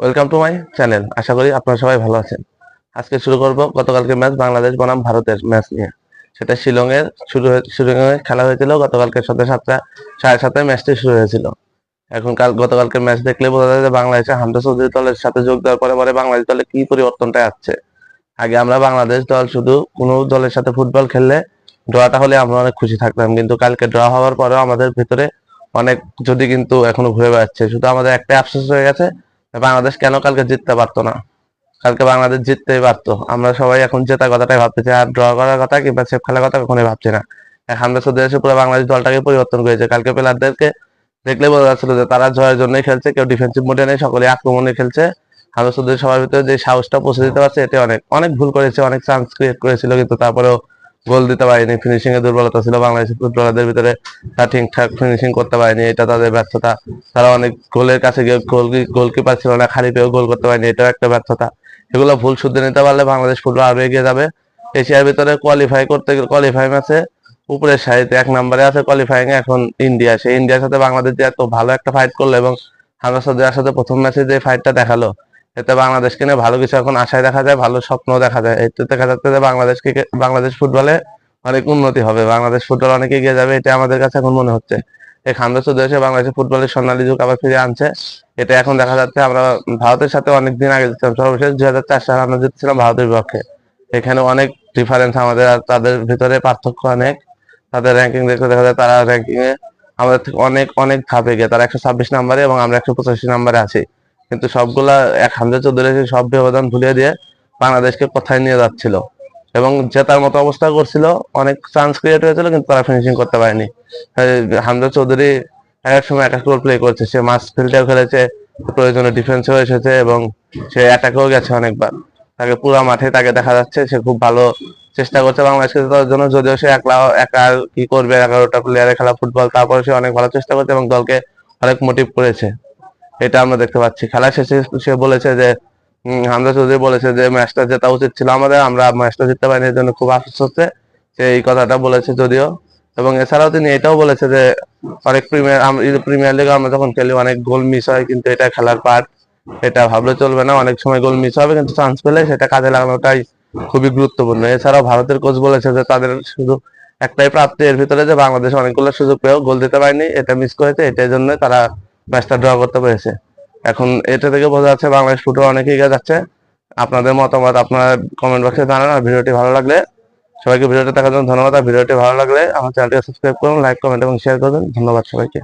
Welcome to my channel আশা করি আপনারা সবাই ভালো আছেন। আজকে শুরু করব গতকালকে ম্যাচ বাংলাদেশ বনাম ভারতের ম্যাচ নিয়ে। সেটা শিলংয়ের শুরু হয়ে খেলা হয়েছিল, গতকালকে সাথে সাতটা, সাড়ে সাতটায় ম্যাচটি শুরু হয়েছিল। এখন কাল গতকালকে ম্যাচ দেখলে বোঝা যায় যে বাংলাদেশে হামদা চৌধুরী দলের সাথে যোগ দেওয়ার পরে পরে বাংলাদেশ দলে কি পরিবর্তনটা আসছে। আগে আমরা বাংলাদেশ দল শুধু কোনো দলের সাথে ফুটবল খেললে ড্রটা হলে আমরা অনেক খুশি থাকতাম। কিন্তু কালকে ড্র হওয়ার পরেও আমাদের ভিতরে অনেক যদি কিন্তু এখনও ঘুরে বেড়াচ্ছে। শুধু আমাদের একটাই আফসোস হয়ে গেছে বাংলাদেশ কেন কালকে জিততে পারতো না? কালকে বাংলাদেশ জিততেই পারতো। আমরা সবাই এখন জেতার কথাটাই ভাবতেছি, আর ড্র করার কথা কিংবা সেফ খেলার কথা কখনোই ভাবছি না। আমরা সৌদি এসে পুরো বাংলাদেশ দলটাকে পরিবর্তন করেছে। কালকে প্লেয়ারদেরকে দেখলে বোঝা যাচ্ছিল যে তারা জয়ের জন্যই খেলছে, কেউ ডিফেন্সিভ মোডে নেই সকলে আক্রমণে খেলছে। আমরা শুধু সবার ভিতরে যে সাহসটা পৌঁছে দিতে পারছে এটা অনেক অনেক ভুল করেছে, অনেক চান্স ক্রিয়েট করেছিল, কিন্তু তারপরেও গোল দিতে পারেনি ফিনিশিং এ দুর্বলতা ছিল বাংলাদেশের ফুটবলারদের ভিতরে তারা ঠিকঠাক ফিনিশিং করতে পারেনি, এটা তাদের ব্যর্থতা। তারা অনেক গোলের কাছে গিয়ে গোল গোলকিপার ছিল না খালি পেয়েও গোল করতে পারেনি, এটাও একটা ব্যর্থতা। এগুলো ভুল শুদ্ধ নিতে পারলে বাংলাদেশ ফুটবল আরও এগিয়ে যাবে। এশিয়ার ভিতরে কোয়ালিফাই করতে গেলে কোয়ালিফাই ম্যাচে উপরের সারিতে এক নম্বরে আছে কোয়ালিফাইং এখন ইন্ডিয়া। সেই ইন্ডিয়ার সাথে বাংলাদেশ যে এত ভালো একটা ফাইট করল এবং হামজা সৌদির সাথে প্রথম ম্যাচে যে ফাইটটা দেখাল এতে বাংলাদেশকে নিয়ে ভালো কিছু এখন আশায় দেখা যায়, ভালো স্বপ্ন দেখা যায়। এতে দেখা যাচ্ছে যে বাংলাদেশকে বাংলাদেশ ফুটবলে অনেক উন্নতি হবে। বাংলাদেশ ফুটবল অনেক এগিয়ে যাবে এটা আমাদের কাছে এখন মনে হচ্ছে। এই খান্দা এসে বাংলাদেশের ফুটবলের সোনালী যুগ আবার ফিরে আনছে। এটা এখন দেখা যাচ্ছে আমরা ভারতের সাথে অনেক দিন আগে জিতলাম সর্বশেষ দুই হাজার চার সালে আমরা জিতছিলাম ভারতের বিপক্ষে। এখানে অনেক ডিফারেন্স আমাদের আর তাদের ভিতরে পার্থক্য অনেক। তাদের র্যাঙ্কিং দেখতে দেখা যায় তারা র্যাঙ্কিং এ আমাদের অনেক অনেক ধাপে গিয়ে তারা একশো ছাব্বিশ নাম্বারে এবং আমরা একশো পঁচাশি নাম্বারে আছি। কিন্তু সবগুলা এক হামজা চৌধুরী সব ব্যবধান ভুলিয়ে দিয়ে বাংলাদেশকে কোথায় নিয়ে যাচ্ছিল? এবং জেতার মতো অবস্থা করছিল, অনেক চান্স ক্রিয়েট হয়েছিল, কিন্তু তারা ফিনিশিং করতে পারেনি। হামজা চৌধুরী এক সময় এক রোল প্লে করছে। সে মাস ফিল্ডেও খেলেছে, প্রয়োজনে ডিফেন্সেও এসেছে এবং সে অ্যাটাকেও গেছে অনেকবার। তাকে পুরো মাঠে তাকে দেখা যাচ্ছে, সে খুব ভালো চেষ্টা করছে বাংলাদেশকে জেতার জন্য, যদিও সে একলা, একা কি করবে, এগারোটা প্লেয়ারে খেলা ফুটবল তারপরে সে অনেক ভালো চেষ্টা করছে এবং দলকে অনেক মোটিভ করেছে। এটা আমরা দেখতে পাচ্ছি। খেলা শেষে সে বলেছে যে হামজা চৌধুরী বলেছে যে, ম্যাচটা জেতা উচিত ছিল আমাদের, আমরা ম্যাচটা জিততে পারিনি জন্য খুব আফসোস হচ্ছে। সে এই কথাটা বলেছে যদিও। এবং এছাড়াও তিনি এটাও বলেছে যে, অনেক প্রিমিয়ার প্রিমিয়ার লিগে আমরা যখন খেলি, অনেক গোল মিস হয়, কিন্তু এটা খেলার পার্ট এটা ভাবলে চলবে না, অনেক সময় গোল মিস হবে, কিন্তু চান্স পেলে সেটা কাজে লাগানোটাই খুবই গুরুত্বপূর্ণ। এছাড়াও ভারতের কোচ বলেছে যে, তাদের শুধু একটাই প্রাপ্তি, এর ভিতরে যে বাংলাদেশ অনেকগুলো সুযোগ পেয়েও গোল দিতে পারেনি, এটা মিস করেছে এটার জন্য তারা ম্যাচটা ড্র করতে পেরেছে। এখন এটা থেকে বোঝা যাচ্ছে বাংলাদেশ ফুটবল অনেক এগিয়ে যাচ্ছে। আপনাদের মতামত আপনারা কমেন্ট বক্সে জানান আর ভিডিওটি ভালো লাগলে সবাইকে ভিডিওটি দেখার জন্য ধন্যবাদ। আর ভিডিওটি ভালো লাগলে আমার চ্যানেলটি সাবস্ক্রাইব করুন লাইক কমেন্ট এবং শেয়ার করবেন। ধন্যবাদ সবাইকে।